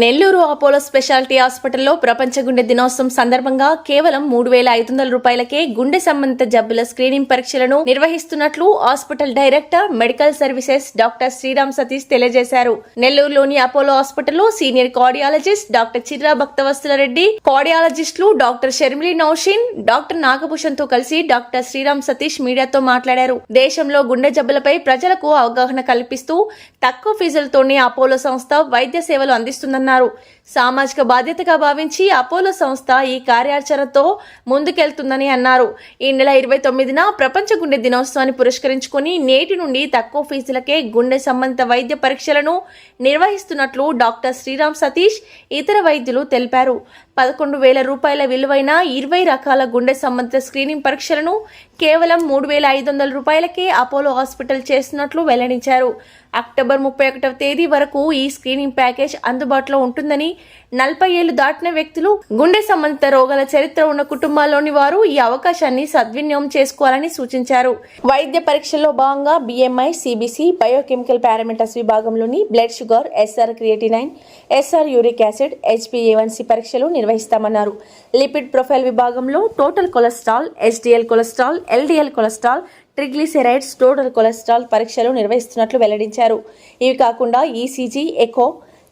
Nellore Apollo speciality హాస్పిటల్లో ప్రపంచ గుండె దినోత్సవం సందర్భంగా కేవలం మూడు వేల ఐదు వందల రూపాయలకే గుండె సంబంధిత జబ్బుల స్క్రీనింగ్ పరీక్షలను నిర్వహిస్తున్నట్లు hospital director medical services doctor Sriram Satish తెలియజేశారు. నెల్లూరులోని అపోలో హాస్పిటల్లో senior cardiologist doctor Chirra Bhaktavatsala Reddy కార్డియాలజిస్టులు doctor Sharmili Naushin doctor నాగభూషణ్తో కలిసి డాక్టర్ శ్రీరామ్ సతీష్ మీడియాతో మాట్లాడారు. దేశంలో గుండె జబ్బులపై ప్రజలకు అవగాహన కల్పిస్తూ తక్కువ ఫీజులతోనే అపోలో సంస్థ వైద్య సేవలు అందిస్తుందన్నారు. సామాజిక బాధ్యతగా భావించి అపోలో సంస్థ ఈ కార్యాచరణతో ముందుకెళ్తుందని అన్నారు. ఈ నెల ఇరవై తొమ్మిదిన ప్రపంచ గుండె దినోత్సవాన్ని పురస్కరించుకుని నేటి నుండి తక్కువ ఫీజులకే గుండె సంబంధిత వైద్య పరీక్షలను నిర్వహిస్తున్నట్లు డాక్టర్ శ్రీరామ్ సతీష్ ఇతర వైద్యులు తెలిపారు. పదకొండు వేల రూపాయల విలువైన ఇరవై రకాల గుండె సంబంధిత స్క్రీనింగ్ పరీక్షలను కేవలం మూడు వేల ఐదు వందల రూపాయలకే అపోలో హాస్పిటల్ చేస్తున్నట్లు వెల్లడించారు. అక్టోబర్ ముప్పై ఒకటవ తేదీ వరకు ఈ స్క్రీనింగ్ ప్యాకేజ్ అందుబాటులో ఉంటుందని నలభై ఏళ్ళు దాటిన వ్యక్తులు గుండె సంబంధిత రోగాల చరిత్ర ఉన్న కుటుంబాల్లోని వారు ఈ అవకాశాన్ని సద్వినియోగం చేసుకోవాలని సూచించారు. వైద్య పరీక్షల్లో భాగంగా BMI CBC biochemical parameters విభాగంలోని blood sugar SR creatinine SR uric acid హెచ్బిఏవన్సి పరీక్షలు నిర్వహిస్తామన్నారు. లిపిడ్ ప్రొఫైల్ విభాగంలో total cholesterol SDL cholesterol LDL cholesterol triglycerides total cholesterol పరీక్షలు నిర్వహిస్తున్నట్లు వెల్లడించారు. ఇవి కాకుండా ఈసీజీ ఎకో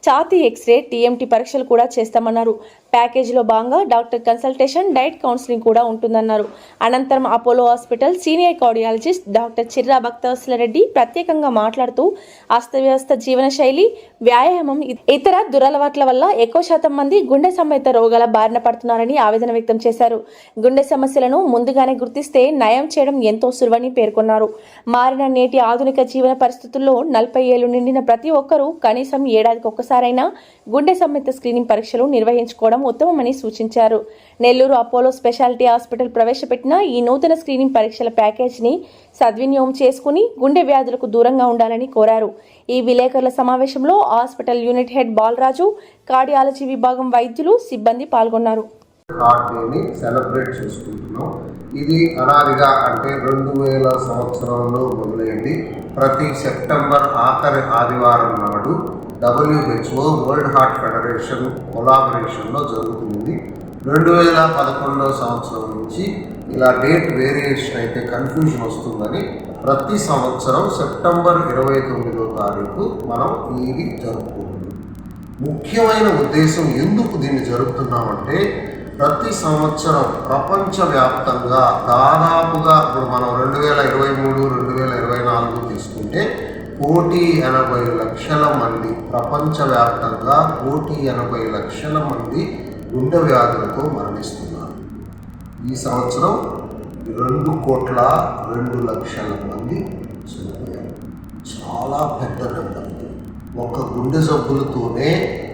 ఛాతీ ఎక్స్రే టీఎంటీ పరీక్షలు కూడా చేస్తామన్నారు. ప్యాకేజీలో భాగంగా డాక్టర్ కన్సల్టేషన్ డైట్ కౌన్సిలింగ్ కూడా ఉంటుందన్నారు. అనంతరం Apollo hospital senior cardiologist doctor Chirra Bhaktavatsala Reddy ప్రత్యేకంగా మాట్లాడుతూ అస్తవ్యవస్థ జీవన శైలి వ్యాయామం ఇతర దురలవాట్ల వల్ల ఎక్కువ శాతం మంది గుండె సంబంధిత రోగాల బారిన పడుతున్నారని ఆవేదన వ్యక్తం చేశారు. గుండె సమస్యలను ముందుగానే గుర్తిస్తే నయం చేయడం ఎంతో సులువని పేర్కొన్నారు. మారిన నేటి ఆధునిక జీవన పరిస్థితుల్లో నలభై ఏళ్ళు నిండిన ప్రతి ఒక్కరూ కనీసం ఏడాదికి ఒక్కసారైనా గుండె సంబంధిత స్క్రీనింగ్ పరీక్షలు నిర్వహించుకోవడం ఉత్తమమని సూచించారు. నెల్లూరు అపోలో స్పెషాలిటీ హాస్పిటల్ ప్రవేశపెట్టిన ఈ నూతన స్క్రీనింగ్ పరీక్షల ప్యాకేజీని సద్వినియోగం చేసుకుని గుండె వ్యాధులకు దూరంగా ఉండాలని కోరారు. ఈ విలేకరుల సమావేశంలో hospital unit head Balaraju cardiology విభాగం వైద్యులు సిబ్బంది పాల్గొన్నారు. సెలబ్రేట్ చేసుకుంటున్నాం. ఇది అనాదిగా అంటే రెండు వేల సంవత్సరంలో మొదలైంది. ప్రతి సెప్టెంబర్ ఆఖరి ఆదివారం నాడు డబ్ల్యూహెచ్ఓ వరల్డ్ హార్ట్ ఫెడరేషన్ కొలాబరేషన్లో జరుగుతుంది. రెండు వేల పదకొండవ సంవత్సరం నుంచి ఇలా డేట్ వేరియేషన్ అయితే కన్ఫ్యూజన్ వస్తుందని ప్రతి సంవత్సరం సెప్టెంబర్ ఇరవై తొమ్మిదో తారీఖు మనం ఇది జరుపుకుంటుంది ముఖ్యమైన ఉద్దేశం ఎందుకు దీన్ని జరుపుతున్నామంటే ప్రతి సంవత్సరం ప్రపంచవ్యాప్తంగా దాదాపుగా ఇప్పుడు మనం రెండు వేల ఇరవై మూడు రెండు వేల ఇరవై నాలుగు తీసుకుంటే కోటి ఎనభై లక్షల మంది ప్రపంచవ్యాప్తంగా కోటి ఎనభై లక్షల మంది గుండె వ్యాధులతో మరణిస్తున్నారు. ఈ సంవత్సరం రెండు కోట్ల రెండు లక్షల మంది చనిపోయారు. చాలా పెద్ద నెంబర్ ఇది. ఒక గుండె జబ్బులతోనే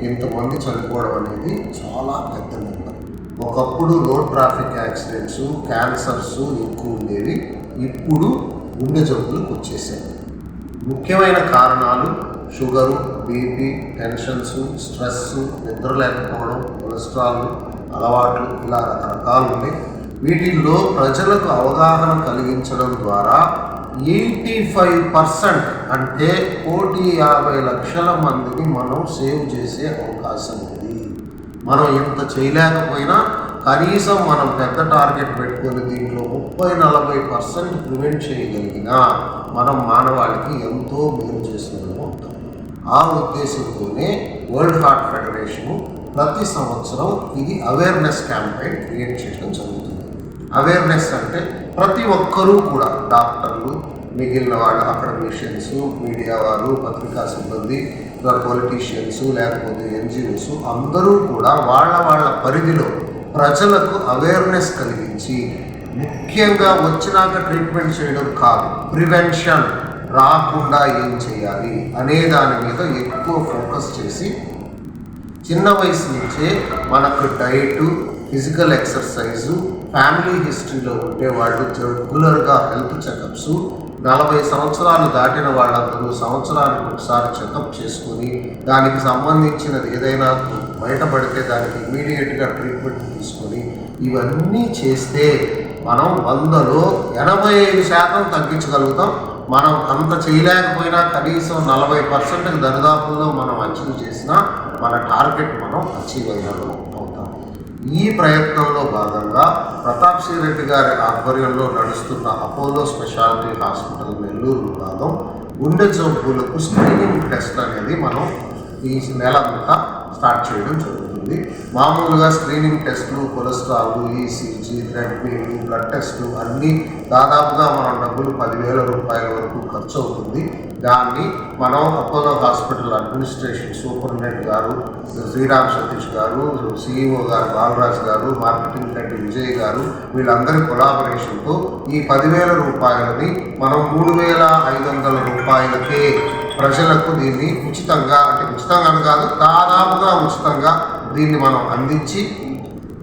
ఇంతమంది చనిపోవడం అనేది చాలా పెద్ద నెంబర్ ఒకప్పుడు రోడ్ ట్రాఫిక్ యాక్సిడెంట్స్ క్యాన్సర్స్ ఎక్కువ ఉండేవి ఇప్పుడు గుండె జబ్బులకు వచ్చేసాయి. ముఖ్యమైన కారణాలు షుగరు బీపీ టెన్షన్స్ స్ట్రెస్ నిద్ర లేకపోవడం కొలెస్ట్రాల్ అలవాట్లు ఇలా రకరకాలు ఉన్నాయి వీటిల్లో ప్రజలకు అవగాహన కలిగించడం ద్వారా ఎయిటీ ఫైవ్ పర్సెంట్ అంటే కోటి యాభై లక్షల మందిని మనం సేవ్ చేసే అవకాశం ఉంది. మనం ఇంత చేయలేకపోయినా కనీసం మనం పెద్ద టార్గెట్ పెట్టుకుని దీంట్లో ముప్పై నలభై పర్సెంట్ ప్రివెంట్ చేయగలిగినా మనం మానవాళికి ఎంతో మేలు చేసిన ఉంటాం. ఆ ఉద్దేశంతోనే వరల్డ్ హార్ట్ ఫెడరేషను ప్రతి సంవత్సరం ఇది అవేర్నెస్ క్యాంపెయిన్ క్రియేట్ చేయడం జరుగుతుంది. అవేర్నెస్ అంటే ప్రతి ఒక్కరూ కూడా డాక్టర్లు మిగిలిన వాళ్ళు అకాడమిషియన్స్ మీడియా వారు పత్రికా సిబ్బంది పొలిటీషియన్స్ లేకపోతే ఎన్జిఓస్ అందరూ కూడా వాళ్ళ వాళ్ళ పరిధిలో ప్రజలకు అవేర్నెస్ కలిగించి ముఖ్యంగా వచ్చినాక ట్రీట్మెంట్ చేయడం కాదు ప్రివెన్షన్ రాకుండా ఏం చేయాలి అనే దాని మీద ఎక్కువ ఫోకస్ చేసి చిన్న వయసు నుంచే మనకు డైట్ ఫిజికల్ ఎక్సర్సైజు ఫ్యామిలీ హిస్టరీలో ఉండే వాళ్ళు రెగ్యులర్గా హెల్త్ చెకప్స్ నలభై సంవత్సరాలు దాటిన వాళ్ళందరూ సంవత్సరానికి ఒకసారి చెకప్ చేసుకొని దానికి సంబంధించినది ఏదైనా బయటపడితే దానికి ఇమీడియట్గా ట్రీట్మెంట్ తీసుకొని ఇవన్నీ చేస్తే మనం వందలో ఎనభై ఐదు శాతం తగ్గించగలుగుతాం. మనం అంత చేయలేకపోయినా కనీసం నలభై పర్సెంట్ దరిదాపుల్లో మనం అచీవ్ చేసినా మన టార్గెట్ మనం అచీవ్ అయిన అవుతాం. ఈ ప్రయత్నంలో భాగంగా ప్రతాప్ సింగ్ రెడ్డి గారి ఆధ్వర్యంలో నడుస్తున్న అపోలో స్పెషాలిటీ హాస్పిటల్ నెల్లూరు విభాగం గుండె జబ్బులకు స్క్రీనింగ్ టెస్ట్ అనేది మనం ఈ నెల అంతా స్టార్ట్ చేయడం జరుగుతుంది. మామూలుగా స్క్రీనింగ్ టెస్టులు కొలెస్ట్రాల్ ఈసీజీ థ్రెడ్మిల్ బ్లడ్ టెస్టులు అన్నీ దాదాపుగా మనం డబ్బులు పదివేల రూపాయల వరకు ఖర్చు అవుతుంది. దాన్ని మనం అపోలో హాస్పిటల్ అడ్మినిస్ట్రేషన్ సూపరింటెండెంట్ గారు శ్రీరామ్ సతీష్ గారు సిఇఓ గారు బాలరాజ్ గారు మార్కెటింగ్ హెడ్ విజయ్ గారు వీళ్ళందరి కొలాబరేషన్తో ఈ పదివేల రూపాయలని మనం మూడు వేల ఐదు వందల రూపాయలకే ప్రజలకు దీన్ని ఉచితంగా అంటే ఉచితంగా అని కాదు దాదాపుగా ఉచితంగా దీన్ని మనం అందించి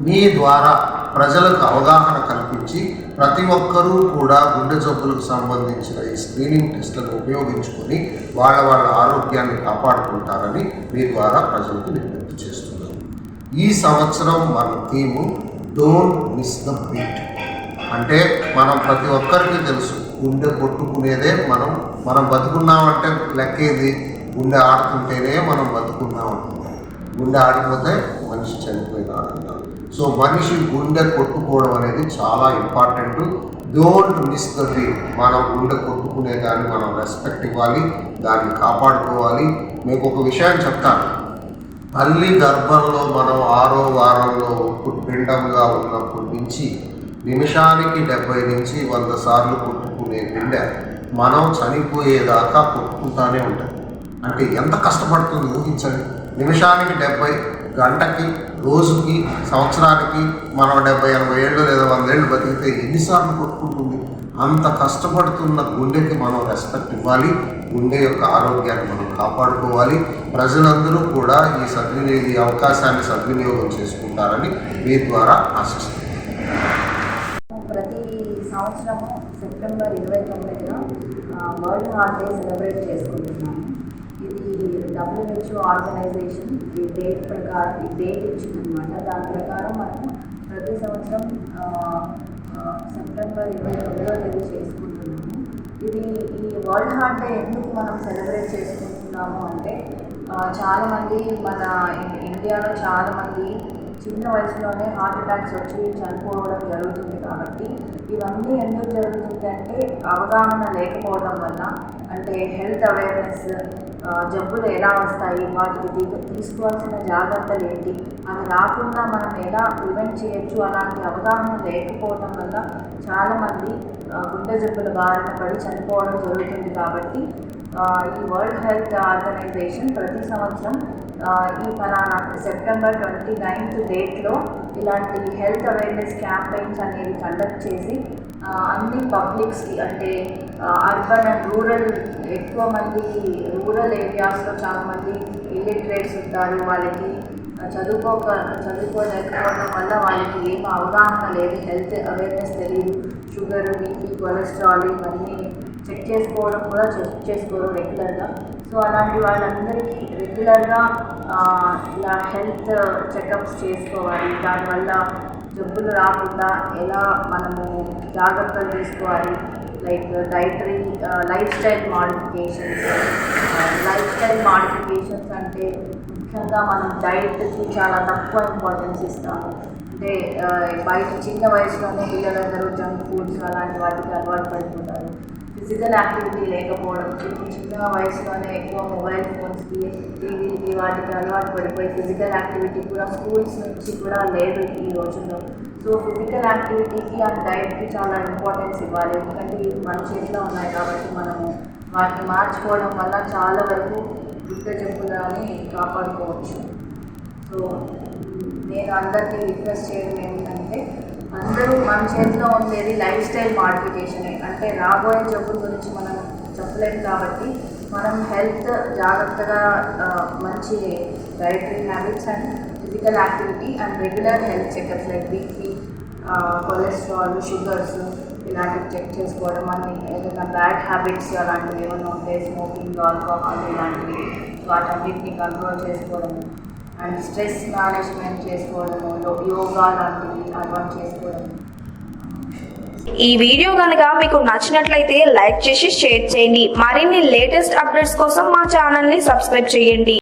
మీ ద్వారా ప్రజలకు అవగాహన కల్పించి ప్రతి ఒక్కరూ కూడా గుండె జబ్బులకు సంబంధించిన ఈ స్క్రీనింగ్ టెస్టులను ఉపయోగించుకొని వాళ్ళ వాళ్ళ ఆరోగ్యాన్ని కాపాడుకుంటారని మీ ద్వారా ప్రజలకు విజ్ఞప్తి చేస్తున్నాను. ఈ సంవత్సరం మన theme don't miss the beat అంటే మనం ప్రతి ఒక్కరికి తెలుసు గుండె కొట్టుకునేదే మనం మనం బతుకున్నామంటే లెక్కేది గుండె ఆడుతుంటేనే మనం బతుకున్నాం. అంటున్నాం గుండె ఆడిపోతే మనిషి చనిపోయినాడు అంటారు సో మనిషి గుండె కొట్టుకోవడం అనేది చాలా important. Don't miss the beat మనం గుండె కొట్టుకునే దాన్ని మనం రెస్పెక్ట్ ఇవ్వాలి దాన్ని కాపాడుకోవాలి. మీకు ఒక విషయం చెప్తాను తల్లి గర్భంలో మనం ఆరో వారంలో పిండంగా ఉన్నప్పటి నుంచి నిమిషానికి డెబ్బై నుంచి వంద సార్లు కొట్టుకునే గుండె మనం చనిపోయేదాకా కొట్టుకుంటానే ఉంటుంది అంటే ఎంత కష్టపడుతుంది ఊహించండి. నిమిషానికి డెబ్బై గంటకి రోజుకి సంవత్సరానికి మనం డెబ్బై ఎనభై ఏళ్ళు లేదా వంద ఏళ్ళు బతికితే ఎన్నిసార్లు కొట్టుకుంటుంది? అంత కష్టపడుతున్న గుండెకి మనం రెస్పెక్ట్ ఇవ్వాలి. గుండె యొక్క ఆరోగ్యాన్ని మనం కాపాడుకోవాలి. ప్రజలందరూ కూడా ఈ సద్వినియోగ ఈ అవకాశాన్ని సద్వినియోగం చేసుకుంటారని మీ ద్వారా ఆశిస్తున్నాను. సంవత్సరము సెప్టెంబర్ ఇరవై తొమ్మిదిన వరల్డ్ హార్ట్ డే సెలబ్రేట్ చేసుకుంటున్నాము. ఇది డబ్ల్యూహెచ్ఓ ఆర్గనైజేషన్ ఈ డేట్ ప్రకారం ఈ డేట్ ఇచ్చిందనమాట దాని ప్రకారం మనము ప్రతి సంవత్సరం సెప్టెంబర్ ఇరవై తొమ్మిదో తేదీ చేసుకుంటున్నాము. ఇది ఈ వరల్డ్ హార్ట్ డే ఎందుకు మనం సెలబ్రేట్ చేసుకుంటున్నాము అంటే చాలామంది మన ఇండియాలో చాలామంది చిన్న వయసులోనే హార్ట్ అటాక్స్ వచ్చి చనిపోవడం జరుగుతుంది కాబట్టి ఇవన్నీ ఎందుకు జరుగుతుందంటే అవగాహన లేకపోవడం వల్ల అంటే హెల్త్ అవేర్నెస్ జబ్బులు ఎలా వస్తాయి వాటికి తీసుకోవాల్సిన జాగ్రత్తలు ఏంటి అవి రాకుండా మనం ఎలా ప్రివెంట్ చేయొచ్చు అలాంటి అవగాహన లేకపోవడం వల్ల చాలామంది గుండె జబ్బుల బారిన పడి చనిపోవడం జరుగుతుంది కాబట్టి ఈ వరల్డ్ హెల్త్ ఆర్గనైజేషన్ ప్రతి సంవత్సరం ఈ ఫలానా సెప్టెంబర్ ట్వంటీ నైన్త్ డేట్లో ఇలాంటి హెల్త్ అవేర్నెస్ క్యాంపెయిన్స్ అనేవి కండక్ట్ చేసి అన్ని పబ్లిక్స్కి అంటే అర్బన్ అండ్ రూరల్ ఎక్కువ మంది రూరల్ ఏరియాస్లో చాలామంది ఇల్లిటరేట్స్ ఉంటారు. వాళ్ళకి చదువుకోక చదువుకోలేకపోవడం వల్ల వాళ్ళకి ఏం అవగాహన లేదు. హెల్త్ అవేర్నెస్ తెలియదు. షుగర్ బీపీ కొలెస్ట్రాల్ ఇవన్నీ చెక్ చేసుకోవడం కూడా చెక్ చేసుకోరు రెగ్యులర్గా సో అలాంటి వాళ్ళందరికీ రెగ్యులర్గా ఇలా హెల్త్ చెకప్స్ చేసుకోవాలి. దానివల్ల జబ్బులు రాకుండా ఎలా మనము జాగ్రత్తలు తీసుకోవాలి? Like dietary lifestyle modifications lifestyle modifications అంటే ముఖ్యంగా మనం డైట్కి చాలా తక్కువ ఇంపార్టెన్స్ ఇస్తాము. అంటే బయట చిన్న వయసులోనే పిల్లలందరూ జంక్ ఫుడ్స్ అలాంటి వాటికి అలవాటు పడిపోతారు. ఫిజికల్ యాక్టివిటీ లేకపోవడం. చిన్న చిన్న వయసులోనే ఎక్కువ మొబైల్ ఫోన్స్కి టీవీకి వాటికి అలవాటు పడిపోయి ఫిజికల్ యాక్టివిటీ కూడా స్కూల్స్ నుంచి కూడా లేదు ఈ రోజుల్లో. సో ఫిజికల్ యాక్టివిటీకి అండ్ డైట్కి చాలా ఇంపార్టెన్స్ ఇవ్వాలి. ఎందుకంటే ఇవి మన చేతిలో ఉన్నాయి కాబట్టి మనము వాటిని మార్చుకోవడం వల్ల చాలా వరకు గుడ్డ జబ్బులని కాపాడుకోవచ్చు. సో నేను అందరికీ రిక్వెస్ట్ చేయడం ఏంటంటే అందరూ మన చేతిలో ఉండేది లైఫ్ స్టైల్ మాడిఫికేషనే. అంటే రాబోయే జబ్బుల గురించి మనం చెప్పలేము కాబట్టి మనం హెల్త్ జాగ్రత్తగా మంచి dietary habits and physical activity and regular health checkups like BP cholesterol sugars ఇలాంటివి చెక్ చేసుకోవడం అన్ని ఏదైనా బ్యాడ్ హ్యాబిట్స్ అలాంటివి ఏమైనా ఉంటే స్మోకింగ్ ఆల్కహాల్ ఇలాంటివి వాటన్నిటిని కంట్రోల్ చేసుకోవడం. అండ్ స్ట్రెస్ మేనేజ్మెంట్ చేసుకోవడము యోగా లాంటివి అలవాటు చేసుకోవడం ఈ వీడియో కనుక మీకు నచ్చినట్లయితే లైక్ చేసి షేర్ చేయండి. మరిన్ని లేటెస్ట్ అప్డేట్స్ కోసం మా ఛానల్ని సబ్స్క్రైబ్ చేయండి.